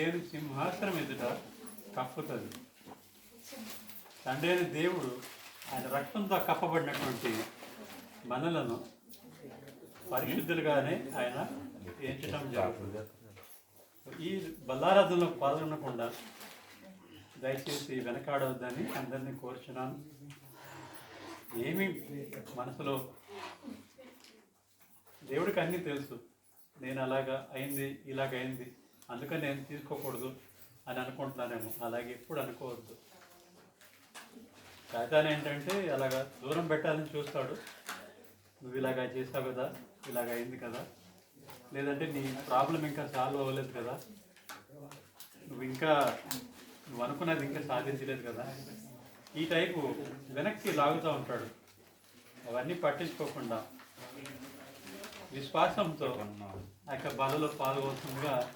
దేవుని సింహాసనం ఎదుట కప్పుతుంది. తండ్రి దేవుడు ఆయన రక్తంతో కప్పబడినటువంటి మనలను పరిశుద్ధులుగానే ఆయన ఎంచడం జరుగుతుంది. ఈ బల్లారాధనలో పాల్గొనకుండా దయచేసి వెనకాడవద్దని అందరినీ కోరుచున్నాను. ఏమి మనసులో దేవుడికి అన్నీ తెలుసు. నేను అలాగా అయింది ఇలాగ అయింది. అందుకని నేను తీసుకోకూడదు అని అనుకుంటున్నానేమో. అలాగే ఎప్పుడు అనుకోవద్దు. కాగితాన్ని ఏంటంటే అలాగా దూరం పెట్టాలని చూస్తాడు. నువ్వు ఇలాగా చేసావు కదా ఇలాగ అయింది కదా. లేదంటే నీ ప్రాబ్లం ఇంకా సాల్వ్ అవ్వలేదు కదా. నువ్వు ఇంకా నువ్వు అనుకున్నది ఇంకా సాధించలేదు కదా. ఈ టైపు వెనక్కి లాగుతూ ఉంటాడు. అవన్నీ పట్టించుకోకుండా విశ్వాసంతో ఆ యొక్క బలలో పాల్గొతుండగా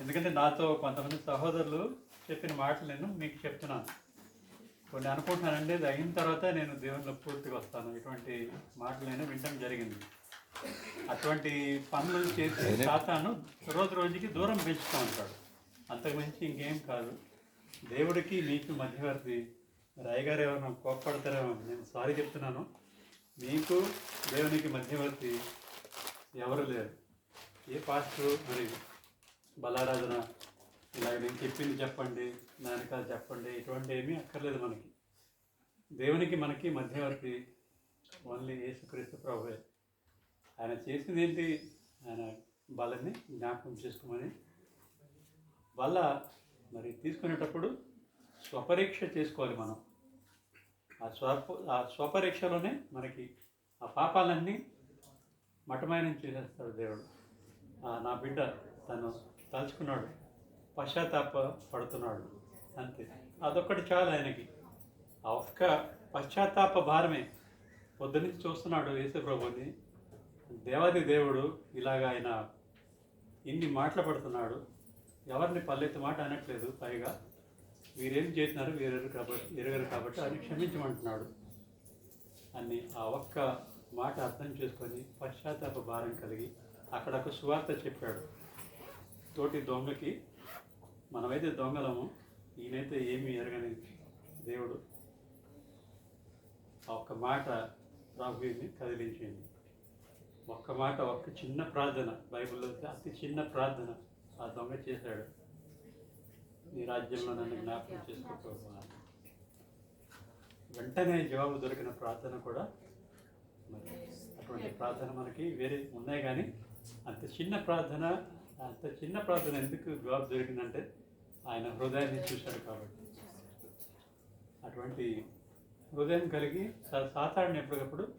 ఎందుకంటే నాతో కొంతమంది సహోదరులు చెప్పిన మాటలు నేను మీకు చెప్తున్నాను. కొన్ని అనుకుంటున్నానండి అది అయిన తర్వాత నేను దేవునిలో పూర్తిగా వస్తాను. ఇటువంటి మాటలు నేను వినడం జరిగింది. అటువంటి పనులు చేసి సాతాను రోజు రోజుకి దూరం పెంచుతూ ఉంటాడు. అంతకుమించి ఇంకేం కాదు. దేవుడికి నీకు మధ్యవర్తి. రాయగారు ఏమైనా కోప్పడతారేమో నేను సారీ చెప్తున్నాను. నీకు దేవునికి మధ్యవర్తి ఎవరు లేరు. ఏ పాస్టర్ మరి బలారాధన ఇలాగ నేను చెప్పింది చెప్పండి నాయనక చెప్పండి ఇటువంటి ఏమీ అక్కర్లేదు మనకి. దేవునికి మనకి మధ్యవర్తి ఓన్లీ యేసుక్రీస్తు ప్రభువే. ఆయన చేసింది ఏంటి ఆయన బలని జ్ఞాపకం చేసుకోమని. వల్ల మరి తీసుకునేటప్పుడు స్వపరీక్ష చేసుకోవాలి మనం. ఆ స్వప ఆ స్వపరీక్షలోనే మనకి ఆ పాపాలన్నీ మటమాయనం చేసేస్తాడు దేవుడు. నా బిడ్డ తను తలుచుకున్నాడు పశ్చాత్తాప పడుతున్నాడు. అంతే. అదొక్కటి చాలు ఆయనకి. ఆ ఒక్క పశ్చాత్తాప భారమే. పొద్దునుంచి చూస్తున్నాడు యేసుప్రభుని దేవాది దేవుడు ఇలాగ ఆయన ఇన్ని మాటలు పడుతున్నాడు. ఎవరిని పల్లెత్తి మాట అనట్లేదు పైగా. వీరేం చేసినారు? వీరెరు కాబట్టి ఎరగరు కాబట్టి అని క్షమించమంటున్నాడు. అని ఆ ఒక్క మాట అర్థం చేసుకొని పశ్చాత్తాప భారం కలిగి అక్కడ ఒక సువార్త చెప్పాడు. తోటి దొంగకి మనమైతే దొంగలము ఈయనైతే ఏమీ ఎరగని దేవుడు ఆ ఒక్క మాట ప్రభుని కదిలించింది ఒక్క మాట ఒక్క చిన్న ప్రార్థన బైబిల్లో అతి చిన్న ప్రార్థన ఆ దొంగ చేశాడు. నీ రాజ్యంలో నన్ను జ్ఞాపకం చేసుకోకపోవా వెంటనే జవాబు దొరికిన ప్రార్థన కూడా మరి అటువంటి ప్రార్థన మనకి వేరే ఉన్నాయి కానీ అంత చిన్న ప్రార్థన అంత చిన్న ప్రార్థన ఎందుకు జవాబు దొరికిందంటే ఆయన హృదయాన్ని చూశాడు కాబట్టి. అటువంటి హృదయం కలిగి సాతాడిని ఎప్పటికప్పుడు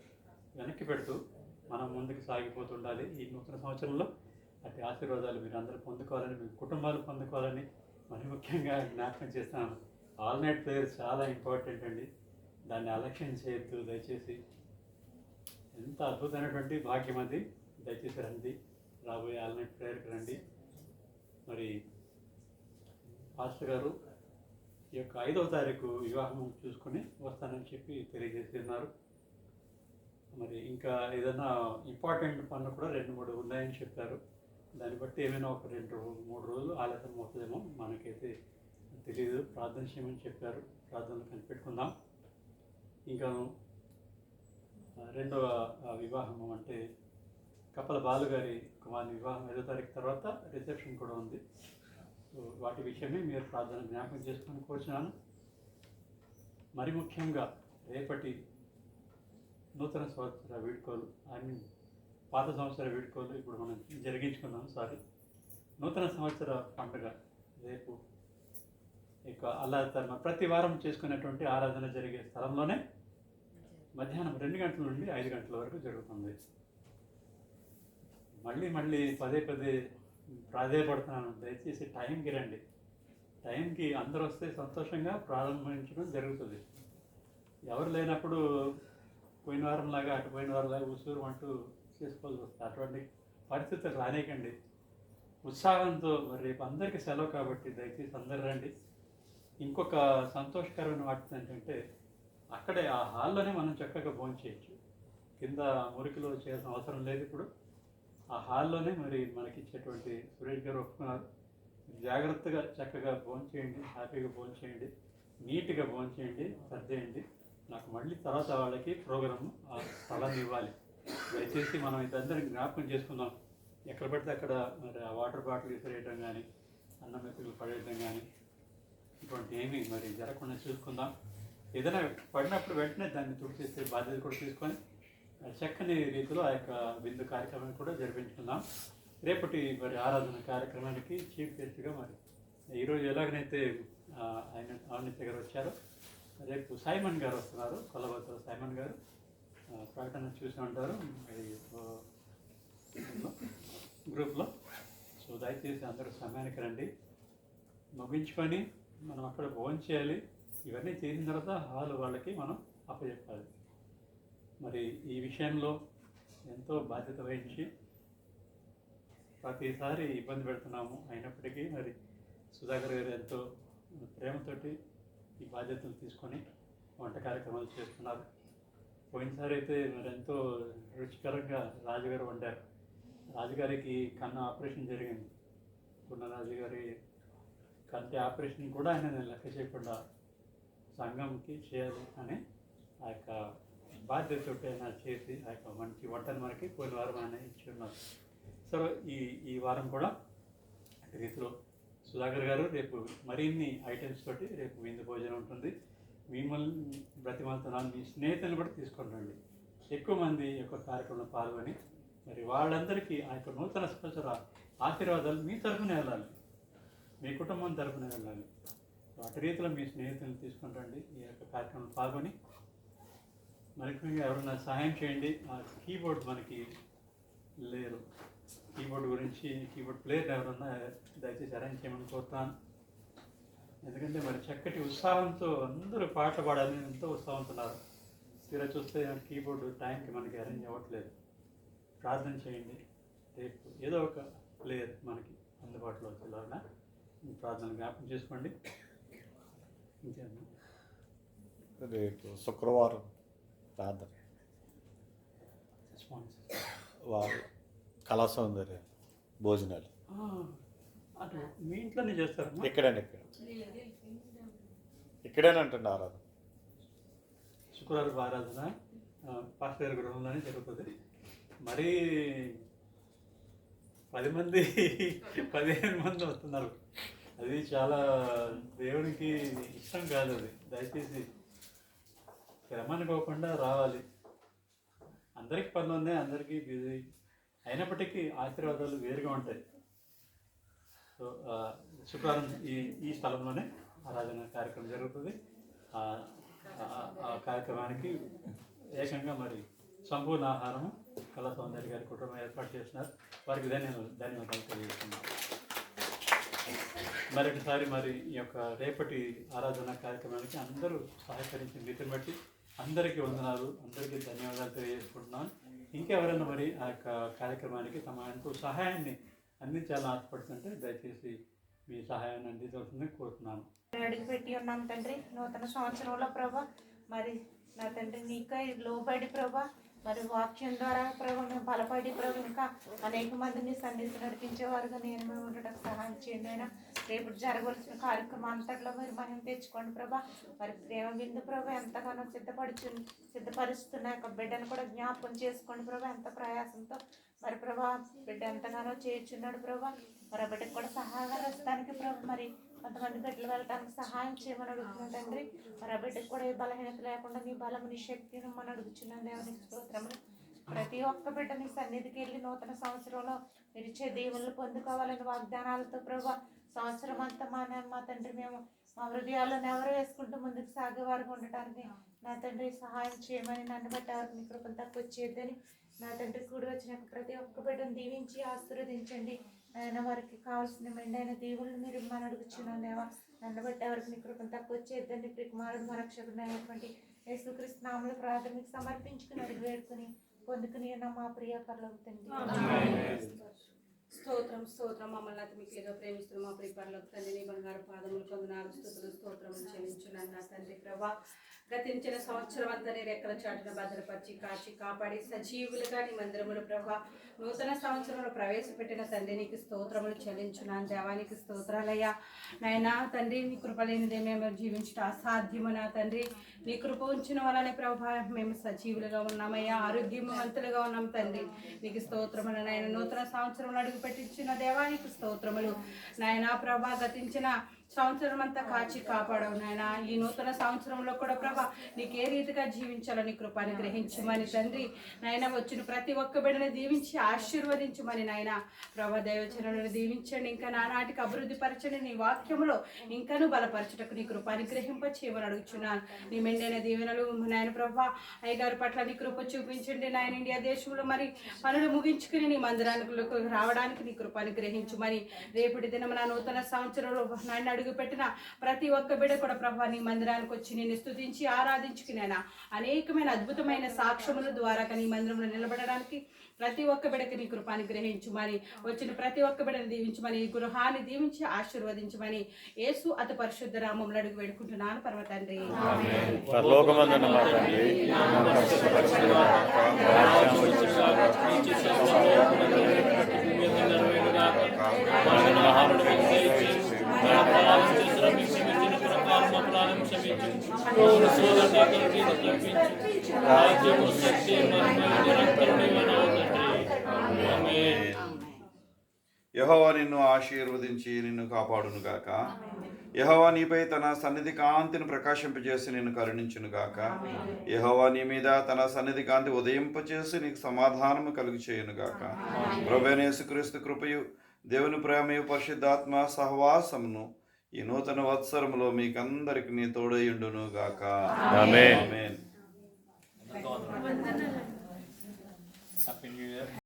వెనక్కి పెడుతూ మనం ముందుకు సాగిపోతుండాలి. ఈ నూతన సంవత్సరంలో అటు ఆశీర్వాదాలు మీరు అందరూ పొందుకోవాలని మీ కుటుంబాలు పొందుకోవాలని మరి ముఖ్యంగా జ్ఞాపకం చేస్తాను. ఆల్ నైట్ ప్రేయర్ చాలా ఇంపార్టెంట్ అండి. దాన్ని అలక్ష్యం చేయొద్దు దయచేసి. ఎంత అద్భుతమైనటువంటి భాగ్యం అది. దయచేసి రండి. రాబోయే ఆల్ నైట్ ప్రేయర్కి రండి. మరి పాస్టర్ గారు ఈ యొక్క ఐదవ తారీఖు వివాహం చూసుకొని వస్తానని చెప్పి తెలియజేస్తున్నారు మరి ఇంకా ఏదైనా ఇంపార్టెంట్ పనులు కూడా రెండు మూడు ఉన్నాయని చెప్పారు. దాన్ని బట్టి ఏమైనా ఒక రెండు మూడు రోజులు ఆలస్యం అవుతుందేమో మనకైతే తెలియదు ప్రార్థన చేయమని చెప్పారు. ప్రార్థనలు కనిపెట్టుకుందాం. ఇంకా రెండవ వివాహం అంటే కప్పల బాలు గారి కుమారుని వివాహం ఐదో తారీఖు తర్వాత రిసెప్షన్ కూడా ఉంది. సో వాటి విషయమే మీరు ప్రార్థన జ్ఞాపకం చేసుకొని కోరుచున్నాను. మరి ముఖ్యంగా రేపటి నూతన సంవత్సర వేడుకోలు ఐ మీన్ పాత సంవత్సర వేడుకోలు ఇప్పుడు మనం జరిగించుకున్నాం సారీ. నూతన సంవత్సర పండుగ రేపు ఇక అలా ప్రతి వారం చేసుకునేటువంటి ఆరాధన జరిగే స్థలంలోనే మధ్యాహ్నం రెండు గంటల నుండి ఐదు గంటల వరకు జరుగుతుంది. మళ్ళీ మళ్ళీ పదే పదే ప్రాధాయపడుతున్నాను. దయచేసి టైంకి రండి. టైంకి అందరూ వస్తే సంతోషంగా ప్రారంభించడం జరుగుతుంది. ఎవరు లేనప్పుడు పోయిన వారంలాగా అటు పోయిన వారంలాగా ఉసూరు అంటూ చేసుకోవాల్సి వస్తుంది. అటువంటి పరిస్థితులు రానేకండి. ఉత్సాహంతో రేపు అందరికీ సెలవు కాబట్టి దయచేసి అందరు రండి. ఇంకొక సంతోషకరమైన వాటి ఏంటంటే అక్కడే ఆ హాల్లోనే మనం చక్కగా భోజనం చేయొచ్చు కింద మురికిలో చేయాల్సిన అవసరం లేదు ఇప్పుడు. ఆ హాల్లోనే మరి మనకి ఇచ్చేటువంటి సురేష్ గారు ఒప్పుకున్నారు. జాగ్రత్తగా చక్కగా భోజనం చేయండి హ్యాపీగా భోజనం చేయండి నీట్గా భోజనం చేయండి సర్దేయండి. నాకు మళ్ళీ తర్వాత వాళ్ళకి ప్రోగ్రామ్ ఆ స్థలాన్ని ఇవ్వాలి. దయచేసి మనం ఇదందరం జ్ఞాపకం చేసుకుందాం. ఎక్కడ పడితే అక్కడ మరి ఆ వాటర్ బాటిల్ విసిరేయడం కానీ అన్నం మెతుకులు పడేయటం కానీ ఇటువంటి ఏమీ మరి జరగకుండా చూసుకుందాం. ఏదైనా పడినప్పుడు వెంటనే దాన్ని తుడిచేసే బాధ్యత కూడా తీసుకొని చక్కని రీతిలో ఆ యొక్క విందు కార్యక్రమాన్ని కూడా జరిపించుకుందాం. రేపటి మరి ఆరాధన కార్యక్రమానికి చీఫ్ గెస్ట్గా మరి ఈరోజు ఎలాగనైతే ఆయన అవినీత గారు వచ్చారో రేపు సైమన్ గారు వస్తున్నారు కొలబతో సైమన్ గారు. ప్రకటన చూసి ఉంటారు. మరి గ్రూప్లో. సో దయచేసి అందరూ సమయానికి రండి. ముగించుకొని మనం అక్కడ భోజనం చేయాలి ఇవన్నీ చేసిన తర్వాత హాల్ వాళ్ళకి మనం అప్పచెప్పాలి. మరి ఈ విషయంలో ఎంతో బాధ్యత వహించి ప్రతిసారి ఇబ్బంది పెడుతున్నాము అయినప్పటికీ మరి సుధాకర్ గారు ఎంతో ప్రేమతోటి ఈ బాధ్యతలు తీసుకొని వంట కార్యక్రమాలు చేస్తున్నారు. పోయినసారి అయితే మరి ఎంతో రుచికరంగా రాజుగారు వండారు. రాజుగారికి కన్ను ఆపరేషన్ జరిగింది. ఉన్న రాజుగారి కంటి ఆపరేషన్ కూడా ఆయన నేను లెక్క చేయకుండా సంఘంకి చేయాలి అని ఆ యొక్క బాధ్యతతో ఆయన చేసి ఆ యొక్క మంచి వంటను మనకి పోయిన వారం ఆయన ఇచ్చి ఉన్నారు సో ఈ ఈ వారం కూడా రీతిలో సుధాకర్ గారు రేపు మరిన్ని ఐటమ్స్ తోటి రేపు విందు భోజనం ఉంటుంది. మిమ్మల్ని బ్రతిమాలుతున్నాను మీ స్నేహితులను కూడా తీసుకొని రండి ఎక్కువ మంది యొక్క కార్యక్రమంలో పాల్గొని మరి వాళ్ళందరికీ ఆ యొక్క నూతన సంవత్సర ఆశీర్వాదాలు మీ తరఫున వెళ్ళాలి. మీ కుటుంబం తరఫున వెళ్ళాలి. అటు రీతిలో మీ స్నేహితులను తీసుకొని రండి ఈ యొక్క కార్యక్రమంలో పాల్గొని మనకి ఎవరైనా సహాయం చేయండి. ఆ కీబోర్డ్ మనకి లేరు కీబోర్డ్ గురించి కీబోర్డ్ ప్లేయర్ ఎవరన్నా దయచేసి అరేంజ్ చేయమని కోరుతాను. ఎందుకంటే మరి చక్కటి ఉత్సాహంతో అందరూ పాట పాడాలని ఎంతో ఉత్సాహంతున్నారు. తీరా చూస్తే కీబోర్డ్ టైంకి మనకి అరేంజ్ అవ్వట్లేదు. ప్రార్థన చేయండి. రేపు ఏదో ఒక ప్లేయర్ మనకి అందుబాటులో వచ్చేలాగా ప్రార్థన జ్ఞాపకం చేసుకోండి. ఇంకేమన్నా? రేపు శుక్రవారం ప్రార్థన. కళా సౌందర్య భోజనాలు. అటు మీ ఇంట్లోనే చేస్తారమ్మా? ఇక్కడండి ఇక్కడ. ఇక్కడేనంటండి ఆరాధన? శుక్రవారం ఆరాధన. పాస్టర్ గారి గృహంలోనే జరుగుతుంది మరీ పది మంది పదిహేను మంది వస్తున్నారు. అది చాలా దేవునికి ఇష్టం కాదు అది. దయచేసి క్రమానుకోకుండా రావాలి. అందరికీ పనులు ఉన్నాయి అందరికీ బిజీ అయినప్పటికీ ఆశీర్వాదాలు వేరుగా ఉంటాయి. సో శుక్రవారం ఈ ఈ స్థలంలోనే ఆరాధన కార్యక్రమం జరుగుతుంది. ఆ, కార్యక్రమానికి ఏకంగా మరి సంపూర్ణ ఆహారం కళా సౌందర్య గారి కుటుంబం ఏర్పాటు చేస్తున్నారు. వారికి ధన్యవాదాలు ధన్యవాదాలు తెలియజేస్తున్నాను. మరొకసారి మరి ఈ యొక్క రేపటి ఆరాధన కార్యక్రమానికి అందరూ సహకరించిన రీతిని బట్టి అందరికీ వందనాలు. అందరికీ ధన్యవాదాలు తెలియజేసుకుంటున్నాను. ఇంకెవరైనా మరి ఆ యొక్క కార్యక్రమానికి తమ ఎంతో సహాయాన్ని అందించాలని ఆశపడుతుంటే దయచేసి మీ సహాయాన్ని అందించాల్సిందని కోరుతున్నాను. అడిగి పెట్టి ఉన్నాం తండ్రి. నూతన సంవత్సరంలో ప్రభా మరి నా తండ్రి నీకై లోబడి ప్రభా మరి వాక్యం ద్వారా ప్రభు మేము బలపడి ప్రభు ఇంకా అనేక మందిని సన్నిధి నడిపించేవారుగా నేను మేము ఉండటం సహాయం చేయండి అయినా రేపు జరగవలసిన కార్యక్రమం అంతట్లో మీరు మనం తెచ్చుకోండి ప్రభా. మరి ప్రేమ బిందు ప్రభు ఎంతగానో సిద్ధపడుచు సిద్ధపరుస్తున్న యొక్క బిడ్డను కూడా జ్ఞాపకం చేసుకోండి ప్రభా ఎంత ప్రయాసంతో. మరి ప్రభా బిడ్డ ఎంతగానో చేర్చున్నాడు ప్రభా. మరి బిడ్డకు కూడా సహాయపరచడానికి ప్రభు మరి కొంతమంది బిడ్డలు వెళ్ళడానికి సహాయం చేయమని అడుగుతున్నాను తండ్రి. మరి ఆ బిడ్డకు కూడా ఏ బలహీనత లేకుండా నీ బలం నీ శక్తిని మనం అడుగుతున్నాను దేవుని స్తోత్రములు. ప్రతి ఒక్క బిడ్డ నీ సన్నిధికి వెళ్ళి నూతన సంవత్సరంలో మీరు ఇచ్చే పొందుకోవాలని వాగ్దానాలతో ప్రభా సంవత్సరం అంతా మా మా తండ్రి మేము మా హృదయాల్లో ఎవరు వేసుకుంటూ ముందుకు సాగేవారుగా ఉండటానికి నా తండ్రి సహాయం చేయమని నన్ను బట్టి ఎవరికి నీ కృపను తక్కువ చేయొద్దని నా తండ్రి కూడి వచ్చిన ప్రతి ఒక్క బిడ్డను దీవించి ఆశీర్వదించండి. ఆయన వారికి కావాల్సిన మెండైన దేవుళ్ళు మీరు ఇమ్మని అడుగుచున్నాను దేవా. నన్ను బట్టి ఎవరికి మీ కృపను తక్కువ చేయొద్దని ప్రికుమారుడు మరక్షకుడు అయినటువంటి యేసుక్రీస్తు నామలు ప్రాథమిక సమర్పించుకుని అడిగి వేడుకుని పొందుకుని మా ప్రియ పర్లోకి స్తోత్రం స్తోత్రం. మమ్మల్ని అతి మిక్కిలిగా ప్రేమిస్తున్న మా ప్రిపర్లకు తండ్రి నీ బంగారు పాదములు కొందనాలు స్తోత్రం చెల్లించున్నాను నా తండ్రి ప్రభా. గతించిన సంవత్సరం అంతా రెక్కల చాటున భద్రపరిచి కాచి కాపాడి సజీవులుగా నీ మందిరములు ప్రభా నూతన సంవత్సరంలో ప్రవేశపెట్టిన తండ్రి నీకు స్తోత్రములు చెల్లించున్నాను దేవానికి స్తోత్రాలయ్యా. నాయనా తండ్రి నీ కృప లేనిదే మేము జీవించడం అసాధ్యము నా తండ్రి. నీ కృప ఉంచిన వలనే ప్రభా మేము సజీవులుగా ఉన్నామయ్యా ఆరోగ్యవంతులుగా ఉన్నాం తండ్రి. నీకు స్తోత్రములు నాయన నూతన సంవత్సరంలో అడుగు పెట్టించిన దేవానికి స్తోత్రములు. నాయనా ప్రభా గతించిన సంవత్సరం అంతా కాచి కాపాడవు నాయన. ఈ నూతన సంవత్సరంలో కూడా ప్రభా నీకు ఏ రీతిగా జీవించాలని కృపాని గ్రహించమని తండ్రి. నాయన వచ్చిన ప్రతి ఒక్క బిడ్డని దీవించి ఆశీర్వదించమని నాయన. ప్రభా దైవచరణను దీవించండి. ఇంకా నానాటికి అభివృద్ధి పరచండి. నీ వాక్యములో ఇంకను బలపరచుటకు నీ కృపాని గ్రహింప చేయమని అడుగుచున్నాను. నీ మెండైన దీవెనలు నాయన ప్రభా. అయ్యగారి పట్ల నీ కృప చూపించండి నాయన. ఇండియా దేశంలో మరి పనులు ముగించుకుని నీ మందిరానికి రావడానికి నీ కృపాని గ్రహించమని రేపటి దినం నా నూతన సంవత్సరంలో నాయన అడుగు పెట్టిన ప్రతి ఒక్క బిడ్డ కూడా ప్రభా నీ మందిరానికి వచ్చి నేను స్తుతించి ఆరాధించుకునేనా అనేకమైన అద్భుతమైన సాక్ష్యముల ద్వారా నీ మందిరంలో నిలబడడానికి ప్రతి ఒక్క బిడకి నీ కృపాని గ్రహించుమని వచ్చిన ప్రతి ఒక్క బిడని దీవించమని ఈ గృహాన్ని దీవించి ఆశీర్వదించమని యేసు అతి పరిశుద్ధ రామంలో అడుగు వేడుకుంటున్నాను. పర్వ తండ్రి. పరలోకమందున మా తండ్రి యహోవా నిన్ను ఆశీర్వదించి నిన్ను కాపాడును గాక యహోవా నీపై తన సన్నిధి కాంతిని ప్రకాశింపజేసి నిన్ను కరుణించును గాక యహోవా నీ మీద తన సన్నిధి కాంతి ఉదయింపచేసి నీకు సమాధానము కలుగు చేయును గాక ప్రభేనేసుక్రీస్తు కృపయు దేవుని ప్రేమయు పరిశుద్ధాత్మ సహవాసమును ఈ నూతన వత్సరములో మీకందరికి నీ తోడయుండును గాక ఆమేన్.